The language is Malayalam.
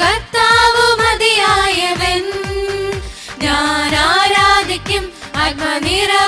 കർത്താവ് മതിയായവൻ. ഞാൻ ആരാധിക്കും ആത്മനിര